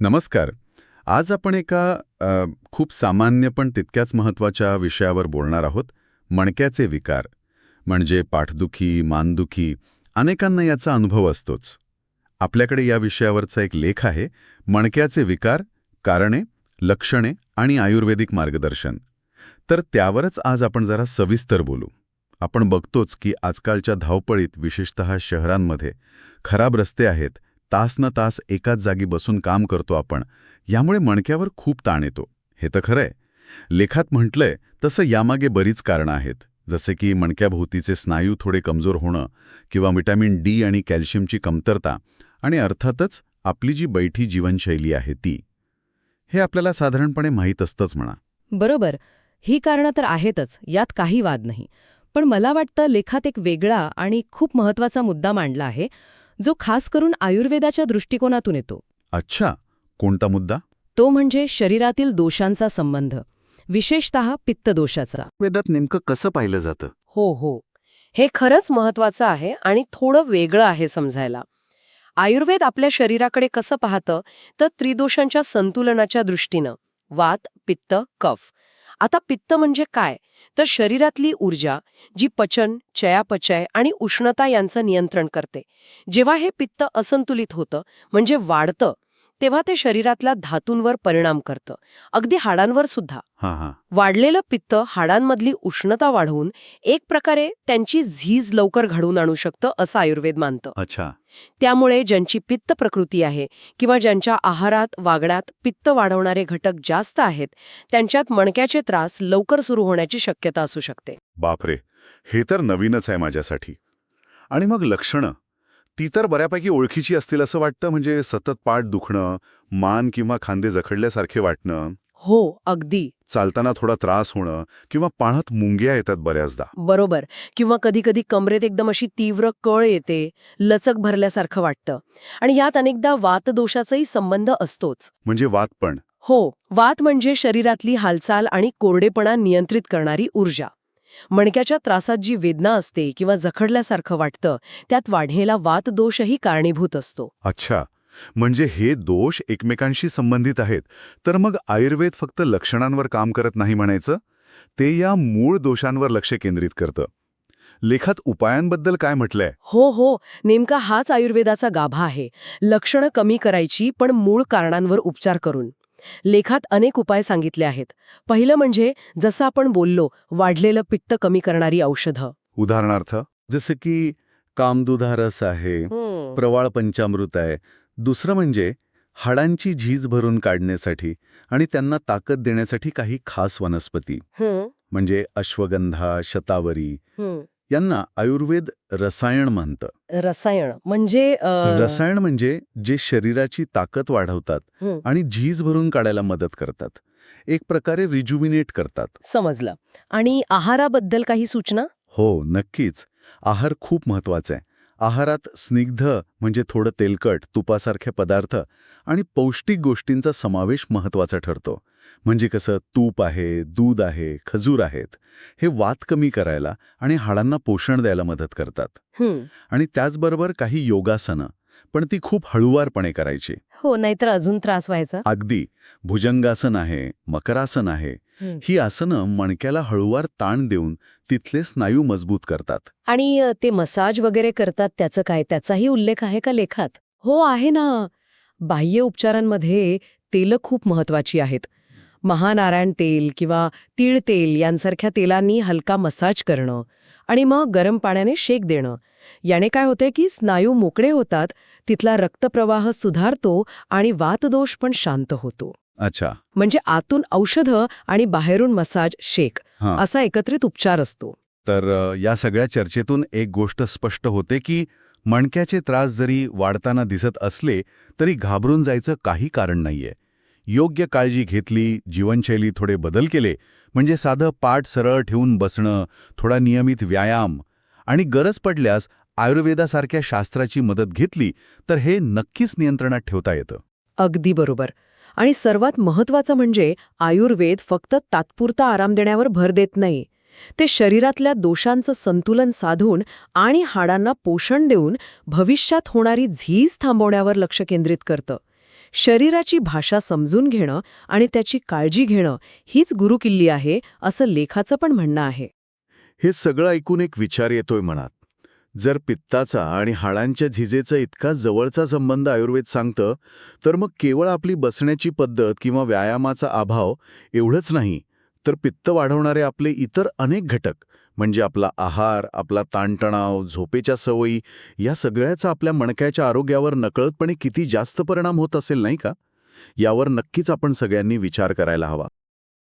नमस्कार. आज आपण एका खूप सामान्य पण तितक्याच महत्त्वाच्या विषयावर बोलणार आहोत मणक्याचे विकार. म्हणजे पाठदुखी मानदुखी अनेकांना याचा अनुभव असतोच. आपल्याकडे या विषयावरचा एक लेख आहे मणक्याचे विकार कारणे लक्षणे आणि आयुर्वेदिक मार्गदर्शन. तर त्यावरच आज आपण जरा सविस्तर बोलू. आपण बघतोच की आजकालच्या धावपळीत विशेषतः शहरांमध्ये खराब रस्ते आहेत तास न तास एकाच जागी बसून काम करतो आपण यामुळे मणक्यावर खूप ताण येतो. हे तर खरंय. लेखात म्हटलंय तसं यामागे बरीच कारणं आहेत. जसे की मणक्याभोवतीचे स्नायू थोडे कमजोर होणं किंवा विटॅमिन डी आणि कॅल्शियमची कमतरता आणि अर्थातच आपली जी बैठी जीवनशैली आहे ती. हे आपल्याला साधारणपणे माहीत असतंच म्हणा. बरोबर. ही कारणं तर आहेतच यात काही वाद नाही. पण मला वाटतं लेखात एक वेगळा आणि खूप महत्त्वाचा मुद्दा मांडला आहे. जो खास करून आयुर्वेदाच्या दृष्टिकोनातून येतो. अच्छा कोणता मुद्दा? तो म्हणजे शरीरातील दोषांचा संबंध विशेषत पित्तदोषाचा. वेदात नेमकं कसं पाहिलं जातं? हो हो. हे खरंच महत्वाचं आहे आणि थोडं वेगळं आहे समजायला. आयुर्वेद आपल्या शरीराकडे कसं पाहतं? तर त्रिदोषांच्या संतुलनाच्या दृष्टीनं. वात पित्त कफ. आता पित्त म्हणजे काय? तर शरीरातली ऊर्जा जी पचन चयापचय आणि उष्णता यांचं नियंत्रण करते. जेव्हा हे पित्त असंतुलित होतं म्हणजे वाढतं तेव्हा ते शरीरातल्या धातूंवर परिणाम करतं. अगदी हाडांवर सुद्धा. हां हां. वाढलेलं पित्त हाडांमधली उष्णता वाढवून एक प्रकारे त्यांची झीज लवकर घडवून आणू शकतं असं आयुर्वेद मानतं. अच्छा. त्यामुळे ज्यांची पित्त प्रकृती आहे किंवा ज्यांच्या आहारात वागण्यात पित्त वाढवणारे घटक जास्त आहेत त्यांच्यात मणक्याचे त्रास लवकर सुरू होण्याची शक्यता असू शकते. बापरे! हे तर नवीनच आहे माझ्यासाठी. आणि मग लक्षणं? ती तर बऱ्यापैकी ओळखीची असतील असं वाटतं म्हणजे सतत पाठ दुखणं मान किंवा खांदे जखडल्यासारखे वाटणं. हो अगदी. चालताना थोडा त्रास होणं किंवा पाण्यात मुंग्या येतात बऱ्याचदा. बरोबर. किंवा कधी कधी कमरेत एकदम अशी तीव्र कळ येते लचक भरल्यासारखं वाटतं. आणि यात अनेकदा वातदोषाचाही संबंध असतोच. म्हणजे वात पण. हो वात म्हणजे शरीरातली हालचाल आणि कोरडेपणा नियंत्रित करणारी ऊर्जा. मणक्याच्या त्रासात जी वेदना असते किंवा जखडल्यासारखं वाटतं त्यात वाढलेला वातदोषही कारणीभूत असतो. अच्छा. म्हणजे हे दोष एकमेकांशी संबंधित आहेत तर मग आयुर्वेद फक्त लक्षणांवर काम करत नाही म्हणायचं? ते या मूळ दोषांवर लक्ष केंद्रित करतं. लेखात उपायांबद्दल काय म्हटलंय? हो हो. नेमका हाच आयुर्वेदाचा गाभा आहे. लक्षणं कमी करायची पण मूळ कारणांवर उपचार करून. लेखात अनेक उपाय सांगितले आहेत. पहिलं म्हणजे जसं आपण बोललो वाढलेलं पित्त कमी करणारी औषधं. उदाहरणार्थ जसं की कामदुधारस आहे प्रवाळ पंचामृत आहे. दुसरं म्हणजे हाडांची झीज भरून काढण्यासाठी आणि त्यांना ताकद देण्यासाठी काही खास वनस्पती. म्हणजे अश्वगंधा शतावरी. यांना आयुर्वेद रसायन म्हणतं. रसायन म्हणजे रसायन म्हणजे जे शरीराची ताकद वाढवतात. आणि झीज भरून काढायला मदत करतात. एक प्रकारे रिज्युमिनेट करतात. समजलं. आणि आहाराबद्दल काही सूचना? हो नक्कीच. आहार खूप महत्त्वाचा आहे. आहारात स्निग्ध म्हणजे थोडं तेलकट तुपासारखे पदार्थ आणि पौष्टिक गोष्टींचा समावेश महत्त्वाचा ठरतो. म्हणजे कसं तूप आहे दूध आहे खजूर आहेत हे वात कमी करायला आणि हाडांना पोषण द्यायला मदत करतात. आणि त्याचबरोबर काही योगासनं पण ती खूप हळुवारपणे करायची. हो नाहीतर अजून त्रास व्हायचा. अगदी. भुजंगासन आहे मकरासन आहे हं. आसनं मणक्याला हळुवार ताण देऊन तिथले स्नायू मजबूत करतात. आणि ते मसाज वगैरे करतात त्याचं काय? त्याचाही उल्लेख आहे का लेखात? हो आहे ना. बाह्य उपचारांमध्ये तेलं खूप महत्वाची आहेत. महानारायण तेल किंवा तीळ तेल यांसारख्या तेलांनी हलका मसाज करणं आणि मग गरम पाण्याने शेक देणं. याने काय होते की स्नायू मोकळे होतात तिथला रक्तप्रवाह सुधारतो आणि वातदोष पण शांत होतो. अच्छा. म्हणजे आतून औषधं आणि बाहेरून मसाज शेक हां. असा एकत्रित उपचार असतो. तर अ, या सगळ्या चर्चेतून एक गोष्ट स्पष्ट होते की मणक्याचे त्रास जरी वाढताना दिसत असले तरी घाबरून जायचं काही कारण नाहीये. योग्य काळजी घेतली जीवनशैली थोडे बदल केले म्हणजे साधं पाठ सरळ ठेवून बसणं थोडा नियमित व्यायाम आणि गरज पडल्यास आयुर्वेदासारख्या शास्त्राची मदत घेतली तर हे नक्कीच नियंत्रणात ठेवता येतं. अगदी बरोबर. आणि सर्वात महत्वाचं म्हणजे आयुर्वेद फक्त तात्पुरता आराम देण्यावर भर देत नाही. ते शरीरातल्या दोषांचं संतुलन साधून आणि हाडांना पोषण देऊन भविष्यात होणारी झीज थांबवण्यावर लक्ष केंद्रित करतं. शरीराची भाषा समजून घेणं आणि त्याची काळजी घेणं हीच गुरुकिल्ली आहे असं लेखाचं पण म्हणणं आहे. हे सगळं ऐकून एक विचार येतोय मनात. जर पित्ताचा आणि हाडांच्या झिजेचा इतका जवळचा संबंध आयुर्वेद सांगतं तर मग केवळ आपली बसण्याची पद्धत किंवा व्यायामाचा अभाव एवढंच नाही तर पित्त वाढवणारे आपले इतर अनेक घटक म्हणजे आपला आहार आपला ताणतणाव झोपेच्या सवयी या सगळ्याचा आपल्या मणक्याच्या आरोग्यावर नकळतपणे किती जास्त परिणाम होत असेल नाही का? यावर नक्कीच आपण सगळ्यांनी विचार करायला हवा.